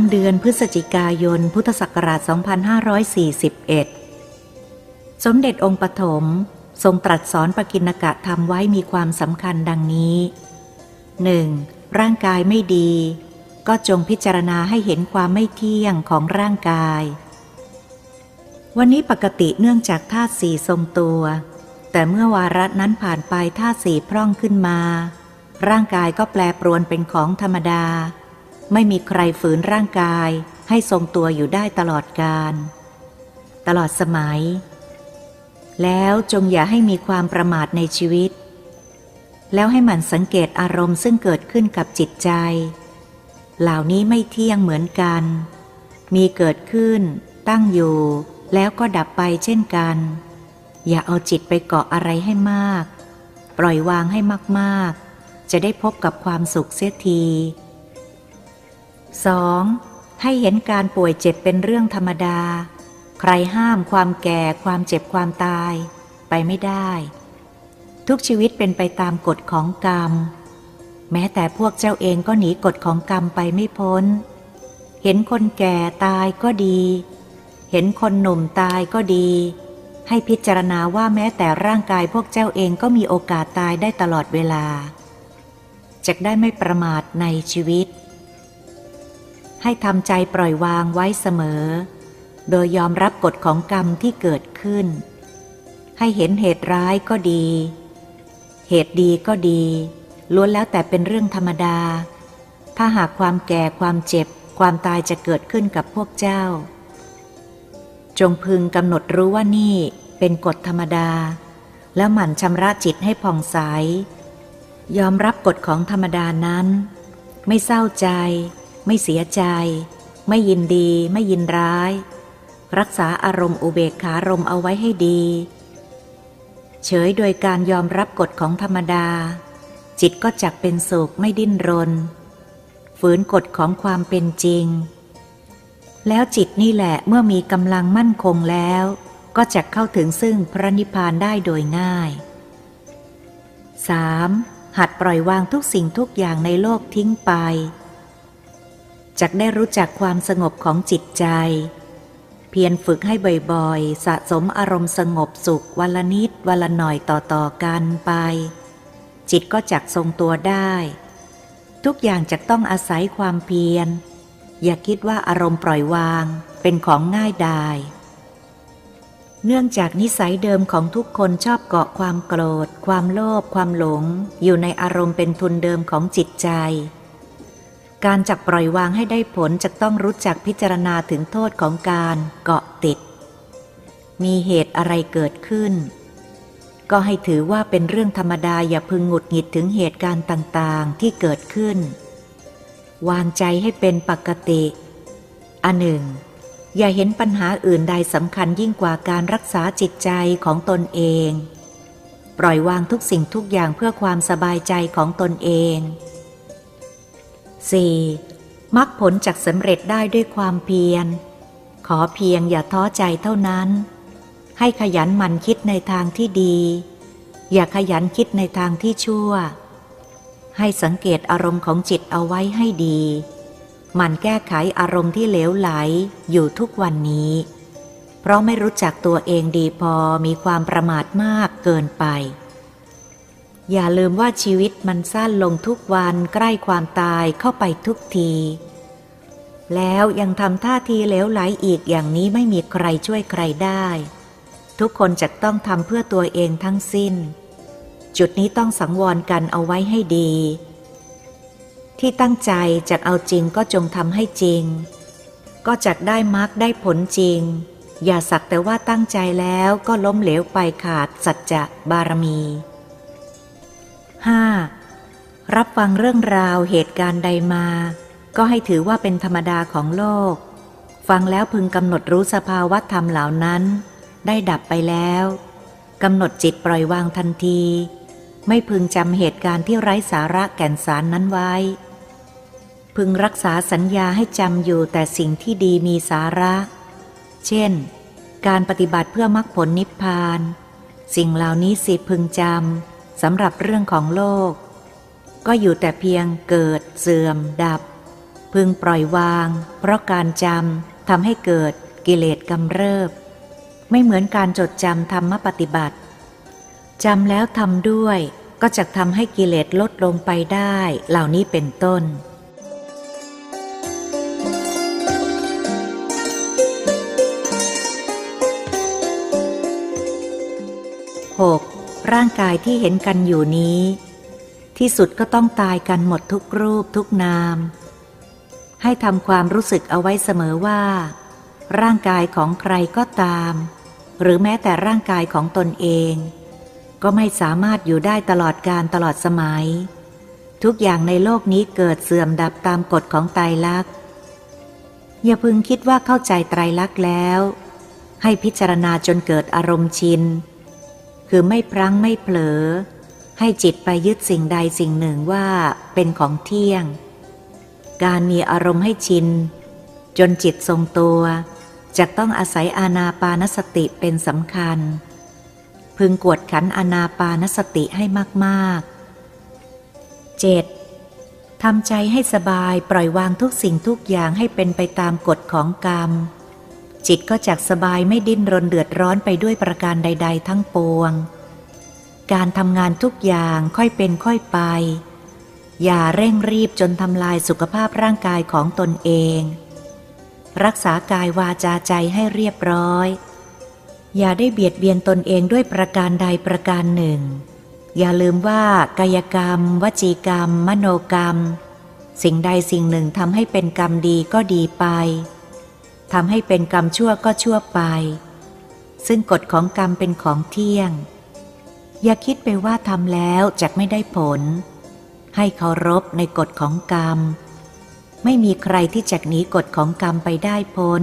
ำเดือนพฤศจิกายน พุทธศักราช 2541 สมเด็จองค์ปฐมทรงตรัสสอนปกิณกะธรรมไว้มีความสำคัญดังนี้ 1. ร่างกายไม่ดี ก็จงพิจารณาให้เห็นความไม่เที่ยงของร่างกาย วันนี้ปกติเนื่องจากธาตุสี่ทรงตัว แต่เมื่อวาระนั้นผ่านไปธาตุสี่พร่องขึ้นมา ร่างกายก็แปรปรวนเป็นของธรรมดา ไม่มีใครฝืนร่างกายให้ทรงตัวอยู่ได้ตลอดกาลตลอดสมัย แล้วจงอย่าให้มีความประมาทในชีวิต แล้วให้หมันสังเกตอารมณ์ซึ่งเกิดขึ้นกับจิตใจ เหล่านี้ไม่เที่ยงเหมือนกัน มีเกิดขึ้น ตั้งอยู่ แล้วก็ดับไปเช่นกัน อย่าเอาจิตไปเกาะอะไรให้มาก ปล่อยวางให้มากๆ จะได้พบกับความสุขเสียที 2. ให้เห็นการป่วยเจ็บเป็นเรื่องธรรมดา ใครห้ามความแก่ความเจ็บความตาย ไปไม่ได้ ทุกชีวิตเป็นไปตามกฎของกรรม แม้แต่พวกเจ้าเองก็หนีกฎของกรรมไปไม่พ้น เห็นคนแก่ตายก็ดี เห็นคนหนุ่มตายก็ดี ให้พิจารณาว่าแม้แต่ร่างกายพวกเจ้าเองก็มีโอกาสตายได้ตลอดเวลาจะได้ไม่ประมาทในชีวิต ให้ทำใจปล่อยวางไว้เสมอ โดยยอมรับกฎของกรรมที่เกิดขึ้น ให้เห็นเหตุร้ายก็ดี เหตุดีก็ดี ล้วนแล้วแต่เป็นเรื่องธรรมดา ถ้าหากความแก่ความเจ็บ ความตายจะเกิดขึ้นกับพวกเจ้า จงพึงกำหนดรู้ว่านี่เป็นกฎธรรมดา แล้วหมั่นชำระจิตให้ผ่องใส ยอมรับกฎของธรรมดานั้น ไม่เศร้าใจ ไม่เสียใจ ไม่ยินดีไม่ยินร้าย รักษาอารมณ์อุเบกขารมณ์เอาไว้ให้ดี เฉยโดยการยอมรับกฎของธรรมดา จิตก็จักเป็นสุขไม่ดิ้นรน ฝืนกฎของความเป็นจริง แล้วจิตนี่แหละเมื่อมีกำลังมั่นคงแล้ว ก็จะเข้าถึงซึ่งพระนิพพานได้โดยง่าย 3. หัดปล่อยวางทุกสิ่งทุกอย่างในโลกทิ้งไป จักได้รู้จักความสงบของจิตใจ เพียรฝึกให้บ่อยๆ สะสมอารมณ์สงบสุขวันละนิดวันละหน่อยต่อๆกันไป จิตก็จักทรงตัวได้ ทุกอย่างจะต้องอาศัยความเพียร อย่าคิดว่าอารมณ์ปล่อยวางเป็นของง่ายดายเนื่องจากนิสัยเดิมของทุกคนชอบเกาะความโกรธ ความโลภความหลง อยู่ในอารมณ์เป็นทุนเดิมของจิตใจ การจักปล่อยวางให้ได้ผลจะต้องรู้จักพิจารณาถึงโทษของการเกาะติด มีเหตุอะไรเกิดขึ้น ก็ให้ถือว่าเป็นเรื่องธรรมดาอย่าพึงหงุดหงิดถึงเหตุการณ์ต่างๆที่เกิดขึ้น วางใจให้เป็นปกติ อันหนึ่ง อย่าเห็นปัญหาอื่นใดสำคัญยิ่งกว่าการรักษาจิตใจของตนเอง ปล่อยวางทุกสิ่งทุกอย่างเพื่อความสบายใจของตนเอง 4. มรรคผลจักสำเร็จได้ด้วยความเพียร ขอเพียงอย่าท้อใจเท่านั้น ให้ขยันหมั่นคิดในทางที่ดี อย่าขยันคิดในทางที่ชั่ว ให้สังเกตอารมณ์ของจิตเอาไว้ให้ดีหมั่นแก้ไขอารมณ์ที่เหลวไหลอยู่ทุกวันนี้ เพราะไม่รู้จักตัวเองดีพอมีความประมาทมากเกินไป อย่าลืมว่าชีวิตมันสั้นลงทุกวันใกล้ความตายเข้าไปทุกที แล้วยังทำท่าทีเหลวไหลอีกอย่างนี้ไม่มีใครช่วยใครได้ ทุกคนจะต้องทำเพื่อตัวเองทั้งสิ้น จุดนี้ต้องสังวรกันเอาไว้ให้ดี ที่ตั้งใจจะเอาจริงก็จงทำให้จริง ก็จักได้มรรคได้ผลจริง อย่าสักแต่ว่าตั้งใจแล้วก็ล้มเหลวไปขาดสัจจะบารมี 5. รับฟังเรื่องราวเหตุการณ์ใดมา ก็ให้ถือว่าเป็นธรรมดาของโลก ฟังแล้วพึงกำหนดรู้สภาวะธรรมเหล่านั้น ได้ดับไปแล้วกำหนดจิตปล่อยวางทันที ไม่พึงจำเหตุการณ์ที่ไร้สาระแก่นสารนั้นไว้ พึงรักษาสัญญาให้จำอยู่แต่สิ่งที่ดีมีสาระ เช่น การปฏิบัติเพื่อมรรคผลนิพพาน สิ่งเหล่านี้สิพึงจำ สำหรับเรื่องของโลก ก็อยู่แต่เพียงเกิดเสื่อมดับ พึงปล่อยวาง เพราะการจำทำให้เกิดกิเลสกำเริบ ไม่เหมือนการจดจำธรรมปฏิบัติจำแล้วทำด้วยก็จะทำให้กิเลสลดลงไปได้ เหล่านี้เป็นต้น 6. ร่างกายที่เห็นกันอยู่นี้ ที่สุดก็ต้องตายกันหมดทุกรูปทุกนาม ให้ทำความรู้สึกเอาไว้เสมอว่า ร่างกายของใครก็ตาม หรือแม้แต่ร่างกายของตนเอง ก็ไม่สามารถอยู่ได้ตลอดการตลอดสมัย ทุกอย่างในโลกนี้เกิดเสื่อมดับตามกฎของไตรลักษณ์อย่าพึงคิดว่าเข้าใจไตรลักษณ์แล้ว ให้พิจารณาจนเกิดอารมณ์ชิน คือไม่พลั้งไม่เผลอ ให้จิตไปยึดสิ่งใดสิ่งหนึ่งว่าเป็นของเที่ยง การมีอารมณ์ให้ชิน จนจิตทรงตัวจะต้องอาศัยอาณาปานสติเป็นสำคัญ พึงกวดขันอาณาปานสติให้มากๆ 7. ทำใจให้สบายปล่อยวางทุกสิ่งทุกอย่างให้เป็นไปตามกฎของกรรม จิตก็จักสบายไม่ดิ้นรนเดือดร้อนไปด้วยประการใด ๆ ทั้งปวง การทำงานทุกอย่างค่อยเป็นค่อยไป อย่าเร่งรีบจนทำลายสุขภาพร่างกายของตนเอง รักษากายวาจาใจให้เรียบร้อย อย่าได้เบียดเบียนตนเองด้วยประการใดประการหนึ่ง อย่าลืมว่ากายกรรม วจีกรรม มโนกรรม สิ่งใดสิ่งหนึ่งทำให้เป็นกรรมดีก็ดีไป ทำให้เป็นกรรมชั่วก็ชั่วไป ซึ่งกฎของกรรมเป็นของเที่ยง อย่าคิดไปว่าทำแล้วจะไม่ได้ผล ให้เคารพในกฎของกรรม ไม่มีใครที่จะหนีกฎของกรรมไปได้พ้น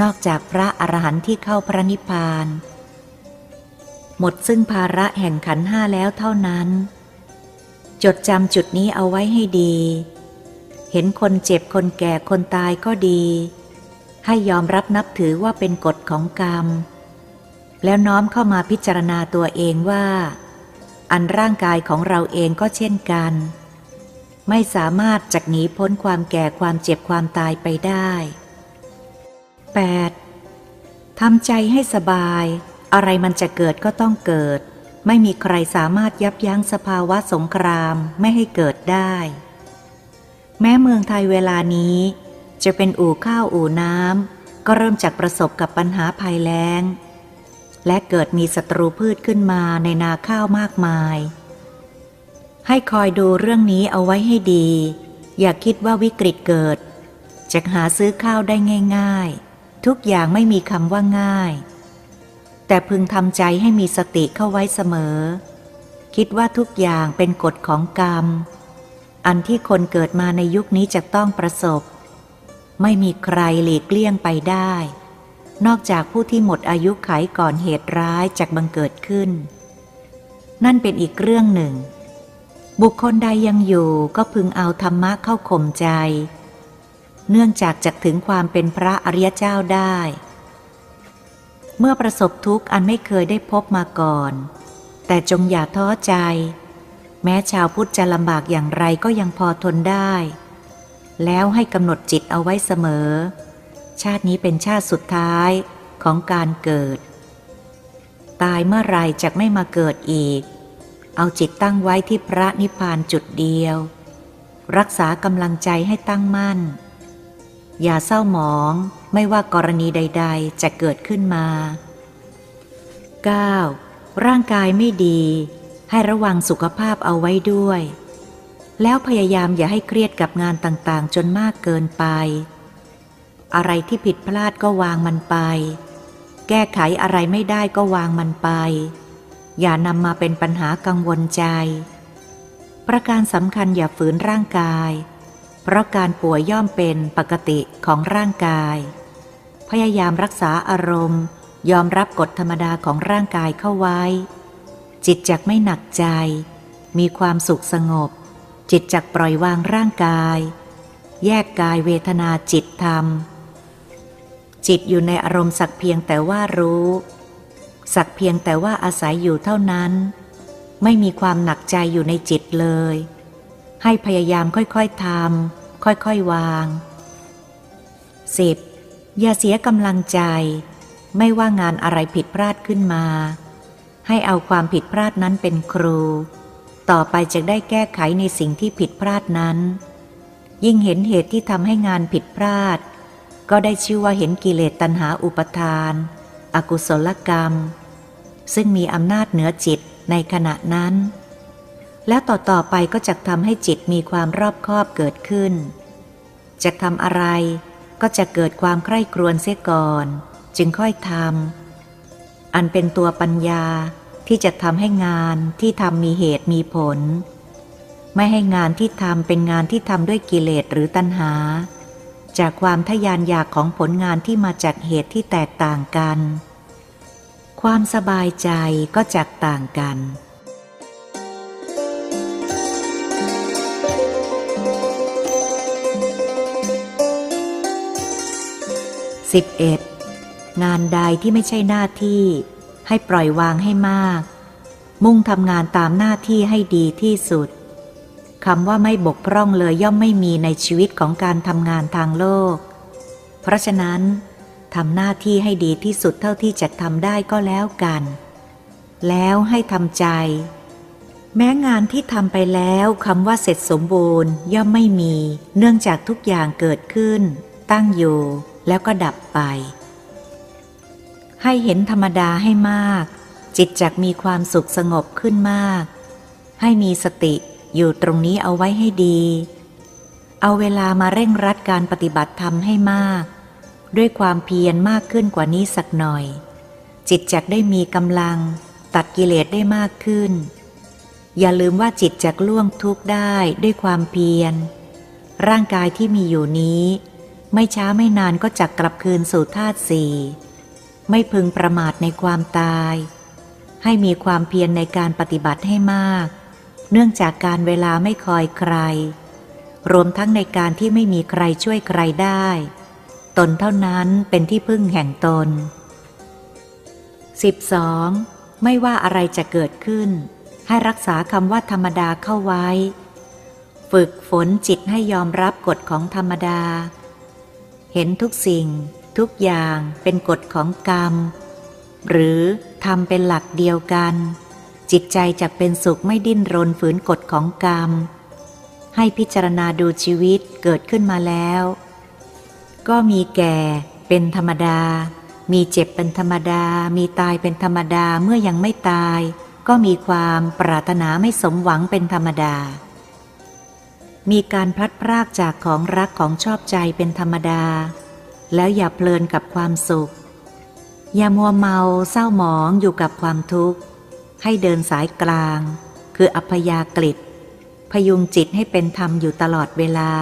นอกจากพระอรหันต์ที่เข้าพระนิพพาน หมดซึ่งภาระแห่งขันห้าแล้วเท่านั้น จดจำจุดนี้เอาไว้ให้ดี เห็นคนเจ็บคนแก่คนตายก็ดี ให้ยอมรับนับถือว่าเป็นกฎของกรรม แล้วน้อมเข้ามาพิจารณาตัวเองว่า อันร่างกายของเราเองก็เช่นกัน ไม่สามารถจักหนีพ้นความแก่ความเจ็บความตายไปได้ 8. ทำใจให้สบาย อะไรมันจะเกิดก็ต้องเกิด ไม่มีใครสามารถยับยั้งสภาวะสงครามไม่ให้เกิดได้ แม้เมืองไทยเวลานี้ จะเป็นอู่ข้าวอู่น้ำก็เริ่มจากประสบกับปัญหาภัยแล้ง และเกิดมีศัตรูพืชขึ้นมาในนาข้าวมากมาย ให้คอยดูเรื่องนี้เอาไว้ให้ดี อย่าคิดว่าวิกฤตเกิดจะหาซื้อข้าวได้ง่าย ๆ ทุกอย่างไม่มีคำว่าง่าย แต่พึงทำใจให้มีสติเข้าไว้เสมอ คิดว่าทุกอย่างเป็นกฎของกรรม อันที่คนเกิดมาในยุคนี้จะต้องประสบ ไม่มีใครหลีกเลี่ยงไปได้ นอกจากผู้ที่หมดอายุไขก่อนเหตุร้ายจากบังเกิดขึ้น นั่นเป็นอีกเรื่องหนึ่ง บุคคลใดยังอยู่ก็พึงเอาธรรมะเข้าข่มใจ เนื่องจากจักถึงความเป็นพระอริยเจ้าได้ เมื่อประสบทุกข์อันไม่เคยได้พบมาก่อน แต่จงอย่าท้อใจ แม้ชาวพุทธจะลำบากอย่างไรก็ยังพอทนได้ แล้วให้กำหนดจิตเอาไว้เสมอ ชาตินี้เป็นชาติสุดท้ายของการเกิด ตายเมื่อไรจะไม่มาเกิดอีก เอาจิตตั้งไว้ที่พระนิพพานจุดเดียว รักษากำลังใจให้ตั้งมั่น อย่าเศร้าหมองไม่ว่ากรณีใด ๆ จะเกิดขึ้นมา 9. ร่างกายไม่ดี ให้ระวังสุขภาพเอาไว้ด้วย แล้วพยายามอย่าให้เครียดกับงานต่างๆ จนมากเกินไป อะไรที่ผิดพลาดก็วางมันไป แก้ไขอะไรไม่ได้ก็วางมันไป อย่านำมาเป็นปัญหากังวลใจ ประการสำคัญอย่าฝืนร่างกาย เพราะการป่วยย่อมเป็นปกติของร่างกาย พยายามรักษาอารมณ์ ยอมรับกฎธรรมดาของร่างกายเข้าไว้ จิตจักไม่หนักใจ มีความสุขสงบ จิตจักปล่อยวางร่างกาย แยกกายเวทนาจิตธรรม จิตอยู่ในอารมณ์สักเพียงแต่ว่ารู้ สักเพียงแต่ว่าอาศัยอยู่เท่านั้น ไม่มีความหนักใจอยู่ในจิตเลย ให้พยายามค่อยๆทำค่อยๆวาง 10. อย่าเสียกำลังใจ ไม่ว่างานอะไรผิดพลาดขึ้นมา ให้เอาความผิดพลาดนั้นเป็นครู ต่อไปจะได้แก้ไขในสิ่งที่ผิดพลาดนั้น ยิ่งเห็นเหตุที่ทำให้งานผิดพลาด ก็ได้ชื่อว่าเห็นกิเลสตัณหาอุปทาน อกุศลกรรม ซึ่งมีอำนาจเหนือจิตในขณะนั้น แล้วต่อไปก็จะทำให้จิตมีความรอบคอบเกิดขึ้น จะทำอะไรก็จะเกิดความใคร่ครวญเสียก่อน จึงค่อยทำอันเป็นตัวปัญญา ที่จะทำให้งานที่ทำมีเหตุมีผล ไม่ให้งานที่ทำเป็นงานที่ทำด้วยกิเลสหรือตัณหา จากความทยานอยากของผลงานที่มาจากเหตุที่แตกต่างกัน ความสบายใจก็จากต่างกัน 11. งานใดที่ไม่ใช่หน้าที่ ให้ปล่อยวางให้มาก มุ่งทำงานตามหน้าที่ให้ดีที่สุดคำว่าไม่บกพร่องเลยย่อมไม่มีในชีวิตของการทำงานทางโลก เพราะฉะนั้นทำหน้าที่ให้ดีที่สุดเท่าที่จะทำได้ก็แล้วกัน แล้วให้ทำใจ แม้งานที่ทำไปแล้วคำว่าเสร็จสมบูรณ์ย่อมไม่มี เนื่องจากทุกอย่างเกิดขึ้น ตั้งอยู่แล้วก็ดับไป ให้เห็นธรรมดาให้มาก จิตจักมีความสุขสงบขึ้นมาก ให้มีสติอยู่ตรงนี้เอาไว้ให้ดี เอาเวลามาเร่งรัดการปฏิบัติธรรมให้มาก ด้วยความเพียรมากขึ้นกว่านี้สักหน่อย จิตจักได้มีกำลัง ตัดกิเลสได้มากขึ้น อย่าลืมว่าจิตจักล่วงทุกข์ได้ด้วยความเพียร ร่างกายที่มีอยู่นี้ ไม่ช้าไม่นานก็จักกลับคืนสู่ธาตุสี่ ไม่พึงประมาทในความตาย ให้มีความเพียรในการปฏิบัติให้มาก เนื่องจากการเวลาไม่คอยใคร รวมทั้งในการที่ไม่มีใครช่วยใครได้ ตนเท่านั้นเป็นที่พึ่งแห่งตน 12. ไม่ว่าอะไรจะเกิดขึ้น ให้รักษาคำว่าธรรมดาเข้าไว้ ฝึกฝนจิตให้ยอมรับกฎของธรรมดา เห็นทุกสิ่ง ทุกอย่างเป็นกฎของกรรม หรือทำเป็นหลักเดียวกัน จิตใจจะเป็นสุขไม่ดิ้นรนฝืนกฎของกรรม ให้พิจารณาดูชีวิตเกิดขึ้นมาแล้ว ก็มีแก่เป็นธรรมดา มีเจ็บเป็นธรรมดา มีตายเป็นธรรมดาเมื่อยังไม่ตาย ก็มีความปรารถนาไม่สมหวังเป็นธรรมดา มีการพลัดพรากจากของรักของชอบใจเป็นธรรมดา แล้วอย่าเพลินกับความสุข อย่ามัวเมาเศร้าหมองอยู่กับความทุกข์ ให้เดินสายกลาง คืออัพยากฤิพยุงจิตให้เป็นธรรมอยู่ตลอดเวลา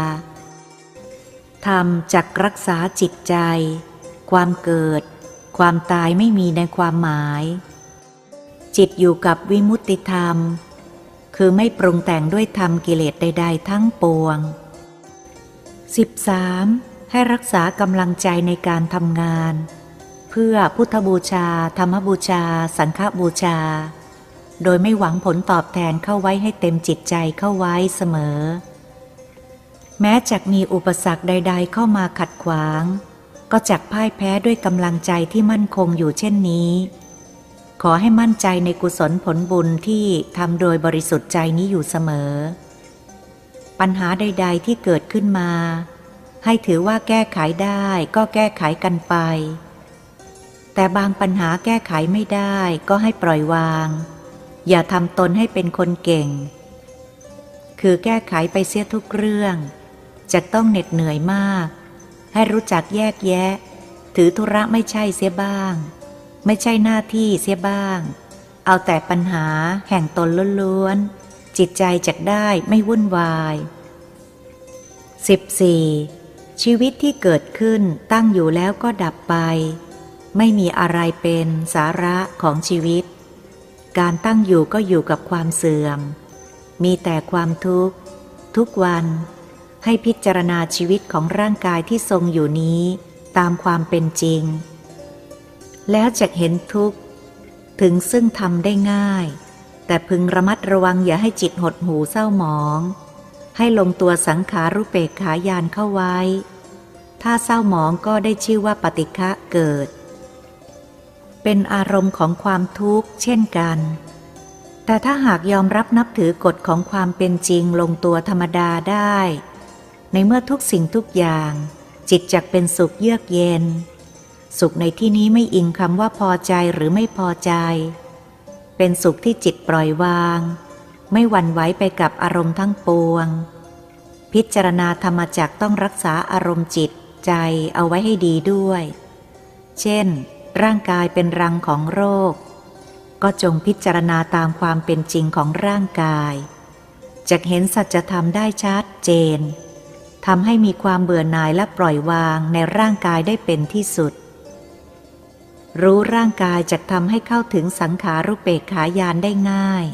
ธรรมจักรักษาจิตใจ ความเกิด ความตายไม่มีในความหมาย จิตอยู่กับวิมุตติธรรม คือไม่ปรุงแต่งด้วยธรรมกิเลสใด ๆ ทั้งปวง 13. ให้รักษากำลังใจในการทำงาน เพื่อพุทธบูชา ธรรมบูชา สังฆบูชา โดยไม่หวังผลตอบแทนเข้าไว้ให้เต็มจิตใจเข้าไว้เสมอ แม้จะมีอุปสรรคใด ๆ เข้ามาขัดขวาง ก็จักพ่ายแพ้ด้วยกำลังใจที่มั่นคงอยู่เช่นนี้ ขอให้มั่นใจในกุศลผลบุญที่ทำโดยบริสุทธิ์ใจนี้อยู่เสมอ ปัญหาใด ๆ ที่เกิดขึ้นมา ให้ถือว่าแก้ไขได้ก็แก้ไขกันไป แต่บางปัญหาแก้ไขไม่ได้ก็ให้ปล่อยวาง อย่าทำตนให้เป็นคนเก่ง คือแก้ไขไปเสียทุกเรื่อง จะต้องเหน็ดเหนื่อยมาก ให้รู้จักแยกแยะ ถือธุระไม่ใช่เสียบ้าง ไม่ใช่หน้าที่เสียบ้าง เอาแต่ปัญหาแห่งตนล้วนๆจิตใจจักได้ไม่วุ่นวาย 14. ชีวิตที่เกิดขึ้นตั้งอยู่แล้วก็ดับไป ไม่มีอะไรเป็นสาระของชีวิต การตั้งอยู่ก็อยู่กับความเสื่อม มีแต่ความทุกข์ ทุกวัน ให้พิจารณาชีวิตของร่างกายที่ทรงอยู่นี้ตามความเป็นจริง แล้วจะเห็นทุกข์ ถึงซึ่งทำได้ง่าย แต่พึงระมัดระวังอย่าให้จิตหดหูเศร้าหมอง ให้ลงตัวสังขารุเปกขายานเข้าไว้ ถ้าเศร้าหมองก็ได้ชื่อว่าปฏิฆะเกิด เป็นอารมณ์ของความทุกข์เช่นกัน แต่ถ้าหากยอมรับนับถือกฎของความเป็นจริงลงตัวธรรมดาได้ ในเมื่อทุกสิ่งทุกอย่าง จิตจักเป็นสุขเยือกเย็น สุขในที่นี้ไม่อิงคำว่าพอใจหรือไม่พอใจ เป็นสุขที่จิตปล่อยวาง ไม่หวั่นไหวไปกับอารมณ์ทั้งปวง พิจารณาธรรมจักต้องรักษาอารมณ์จิตใจเอาไว้ให้ดีด้วย เช่น ร่างกายเป็นรังของโรค ก็จงพิจารณาตามความเป็นจริงของร่างกายจะเห็นสัจธรรมได้ชัดเจนทำให้มีความเบื่อหน่ายและปล่อยวางในร่างกายได้เป็นที่สุด รู้ร่างกายจะทำให้เข้าถึงสังขารุเปกขายานได้ง่าย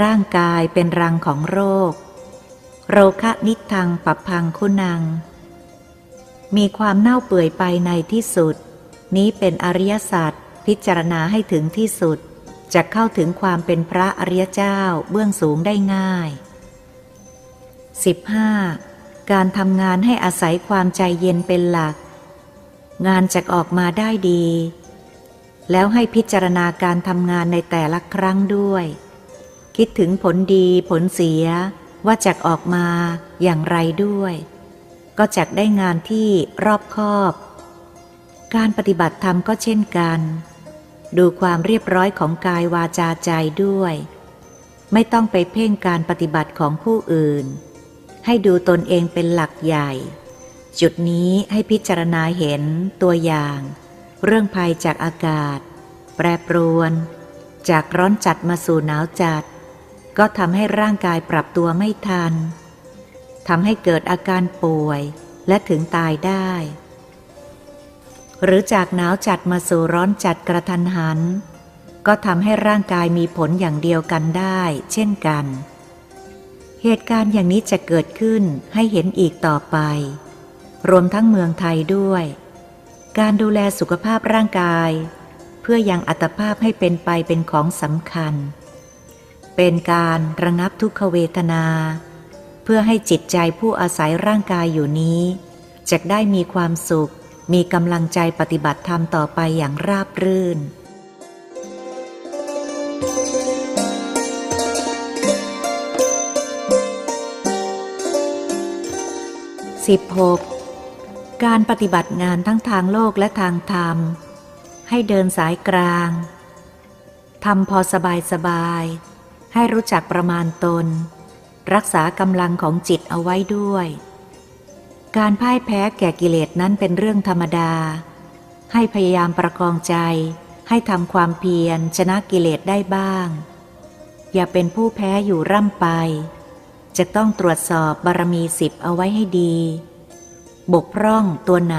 ร่างกายเป็นรังของโรค โรคะนิทังปับพังคุณัง มีความเน่าเปื่อยไปในที่สุด นี้เป็นอริยศาสัจพิจารณาให้ถึงที่สุด จะเข้าถึงความเป็นพระอริยเจ้าเบื้องสูงได้ง่าย 15. การทำงานให้อาศัยความใจเย็นเป็นหลัก งานจะออกมาได้ดี แล้วให้พิจารณาการทำงานในแต่ละครั้งด้วย คิดถึงผลดีผลเสียว่าจะออกมาอย่างไรด้วย ก็จะได้งานที่รอบคอบ การปฏิบัติธรรมก็เช่นกัน ดูความเรียบร้อยของกายวาจาใจด้วย ไม่ต้องไปเพ่งการปฏิบัติของผู้อื่น ให้ดูตนเองเป็นหลักใหญ่ จุดนี้ให้พิจารณาเห็นตัวอย่าง เรื่องภัยจากอากาศ แปรปรวน จากร้อนจัดมาสู่หนาวจัด ก็ทำให้ร่างกายปรับตัวไม่ทันทำให้เกิดอาการป่วยและถึงตายได้ หรือจากหนาวจัดมาสู่ร้อนจัดกระทันหัน ก็ทำให้ร่างกายมีผลอย่างเดียวกันได้ เช่นกัน เหตุการณ์อย่างนี้จะเกิดขึ้นให้เห็นอีกต่อไป รวมทั้งเมืองไทยด้วย การดูแลสุขภาพร่างกาย เพื่อยังอัตภาพให้เป็นไปเป็นของสำคัญ เป็นการระงับทุกขเวทนา เพื่อให้จิตใจผู้อาศัยร่างกายอยู่นี้จะได้มีความสุข มีกำลังใจปฏิบัติธรรมต่อไปอย่างราบรื่น 16. การปฏิบัติงานทั้งทางโลกและทางธรรม ให้เดินสายกลางทำพอสบายสบาย ให้รู้จักประมาณตน รักษากำลังของจิตเอาไว้ด้วย การพ่ายแพ้แก่กิเลสนั้นเป็นเรื่องธรรมดา ให้พยายามประคองใจ ให้ทำความเพียรชนะกิเลสได้บ้าง อย่าเป็นผู้แพ้อยู่ร่ำไป จะต้องตรวจสอบบารมีสิบเอาไว้ให้ดี บกพร่องตัวไหน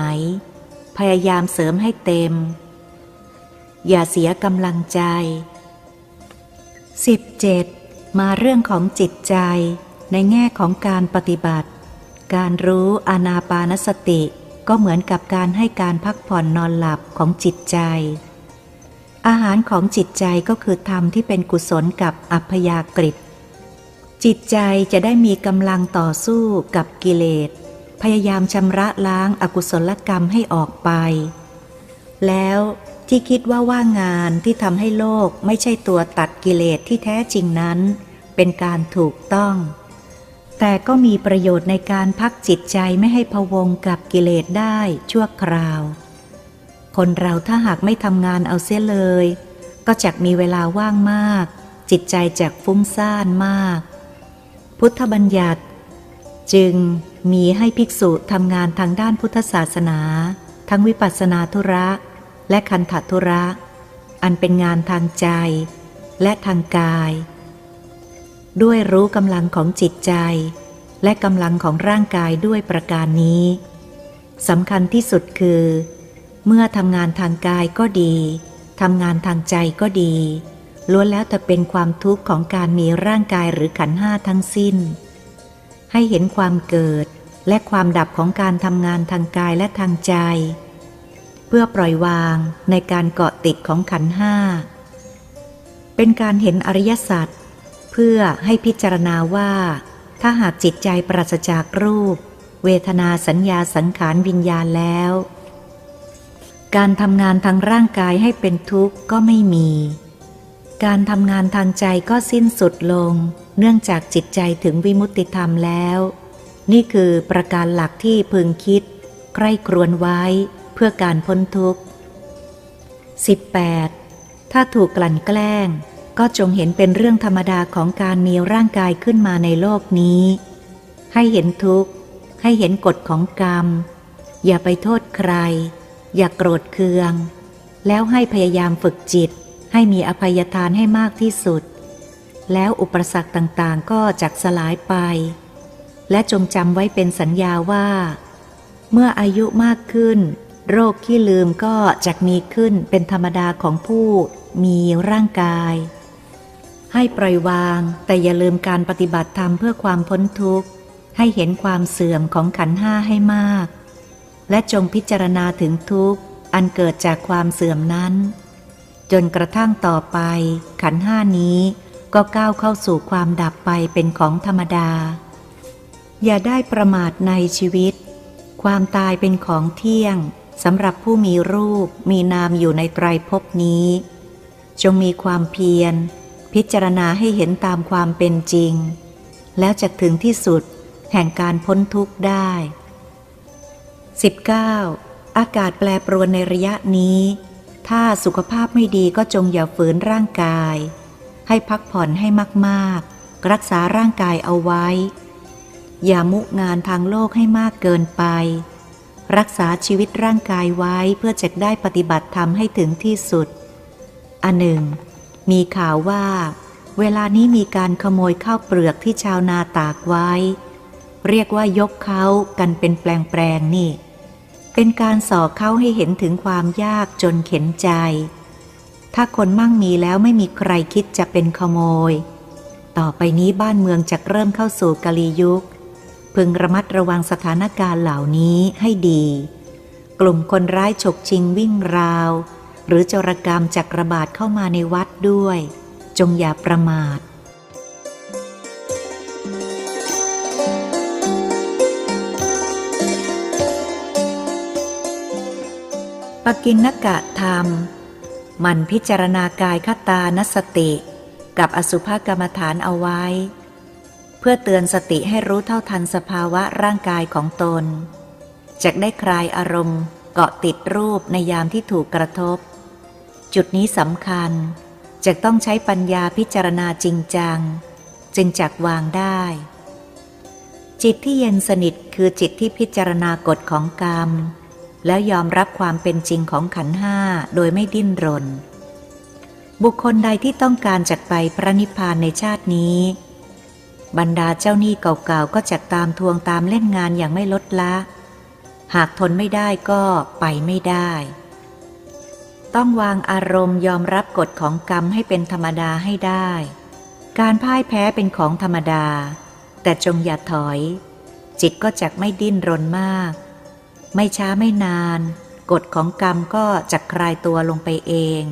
พยายามเสริมให้เต็ม อย่าเสียกำลังใจ 17. มาเรื่องของจิตใจในแง่ของการปฏิบัติ การรู้อนาปานสติก็เหมือนกับการให้การพักผ่อนนอนหลับของจิตใจ อาหารของจิตใจก็คือธรรมที่เป็นกุศลกับอัพยากฤิจิตใจจะได้มีกำลังต่อสู้กับกิเลส พยายามชำระล้างอากุศลกรรมให้ออกไป แล้วที่คิดว่าว่างงานที่ทำให้โลกไม่ใช่ตัวตัดกิเลสที่แท้จริงนั้น เป็นการถูกต้อง แต่ก็มีประโยชน์ในการพักจิตใจไม่ให้พวงกับกิเลสได้ชั่วคราว คนเราถ้าหากไม่ทำงานเอาเสียเลย ก็จะมีเวลาว่างมาก จิตใจจะฟุ้งซ่านมาก พุทธบัญญัติ จึงมีให้ภิกษุทำงานทางด้านพุทธศาสนา ทั้งวิปัสสนาธุระ และคันธทุระ อันเป็นงานทางใจ และทางกาย ด้วยรู้กำลังของจิตใจ และกำลังของร่างกายด้วยประการนี้สำคัญที่สุดคือ เมื่อทำงานทางกายก็ดีทำงานทางใจก็ดีล้วนแล้วแต่เป็นความทุกข์ของการมีร่างกายหรือขันห้าทั้งสิ้น ให้เห็นความเกิด และความดับของการทำงานทางกายและทางใจ เพื่อปล่อยวางในการเกาะติดของขันห้า เป็นการเห็นอริยสัจเพื่อให้พิจารณาว่า ถ้าหากจิตใจปราศจากรูป เวทนาสัญญาสังขารวิญญาณแล้ว การทำงานทางร่างกายให้เป็นทุกข์ก็ไม่มี การทำงานทางใจก็สิ้นสุดลง เนื่องจากจิตใจถึงวิมุตติธรรมแล้ว นี่คือประการหลักที่พึงคิดใคร่ครวญไว้เพื่อการพ้นทุกข์ 18. ถ้าถูกกลั่นแกล้ง ก็จงเห็นเป็นเรื่องธรรมดาของการมีร่างกายขึ้นมาในโลกนี้ ให้เห็นทุกข์ ให้เห็นกฎของกรรม อย่าไปโทษใคร อย่ากโกรธเคือง แล้วให้พยายามฝึกจิต ให้มีอภัยทานให้มากที่สุด แล้วอุปสรรคต่างๆก็จักสลายไป และจงจำไว้เป็นสัญญาว่า เมื่ออายุมากขึ้น โรคขี้ลืมก็จะมีขึ้นเป็นธรรมดาของผู้มีร่างกาย ให้ปล่อยวางแต่อย่าลืมการปฏิบัติธรรมเพื่อความพ้นทุกข์ ให้เห็นความเสื่อมของขันห้าให้มาก และจงพิจารณาถึงทุกข์ อันเกิดจากความเสื่อมนั้น จนกระทั่งต่อไป ขันห้านี้ก็ก้าวเข้าสู่ความดับไปเป็นของธรรมดา อย่าได้ประมาทในชีวิต ความตายเป็นของเที่ยงสำหรับผู้มีรูปมีนามอยู่ในไตรภพนี้ จงมีความเพียร พิจารณาให้เห็นตามความเป็นจริง แล้วจะถึงที่สุดแห่งการพ้นทุกข์ได้ 19. อากาศแปรปรวนในระยะนี้ ถ้าสุขภาพไม่ดีก็จงอย่าฝืนร่างกาย ให้พักผ่อนให้มาก ๆ รักษาร่างกายเอาไว้ อย่ามุงานทางโลกให้มากเกินไป รักษาชีวิตร่างกายไว้เพื่อจะได้ปฏิบัติธรรมให้ถึงที่สุด อันหนึ่ง มีข่าวว่า เวลานี้มีการขโมยข้าวเปลือกที่ชาวนาตากไว้ เรียกว่ายกเขากันเป็นแปลงๆนี่ เป็นการสอกเขาให้เห็นถึงความยากจนเข็นใจ ถ้าคนมั่งมีแล้วไม่มีใครคิดจะเป็นขโมย ต่อไปนี้บ้านเมืองจะเริ่มเข้าสู่กาลียุค พึงระมัดระวังสถานการณ์เหล่านี้ให้ดี กลุ่มคนร้ายฉกชิงวิ่งราว หรือจรกรรมจักระบาดเข้ามาในวัดด้วย จงอย่าประมาทปกินนกะธรรม มันพิจารณากายคตานสติ กับอสุภกรรมฐานเอาไว้ พื่อเตือนสติให้รู้เท่าทันสภาวะร่างกายของตนจะได้คลายอารมณ์เกาะติดรูปในยามที่ถูกกระทบ จุดนี้สำคัญจะต้องใช้ปัญญาพิจารณาจริงจัง จึงจักวางได้ จิตที่เย็นสนิทคือจิตที่พิจารณากฎของกรรม แล้วยอมรับความเป็นจริงของขันห้าโดยไม่ดิ้นรน บุคคลใดที่ต้องการจักไปพระนิพพานในชาตินี้ บรรดาเจ้าหนี้เก่าๆก็จักตามทวงตามเล่นงานอย่างไม่ลดละ หากทนไม่ได้ก็ไปไม่ได้ ต้องวางอารมณ์ยอมรับกฎของกรรมให้เป็นธรรมดาให้ได้ การพ่ายแพ้เป็นของธรรมดา แต่จงอย่าถอย จิตก็จักไม่ดิ้นรนมาก ไม่ช้าไม่นาน กฎของกรรมก็จะคลายตัวลงไปเอง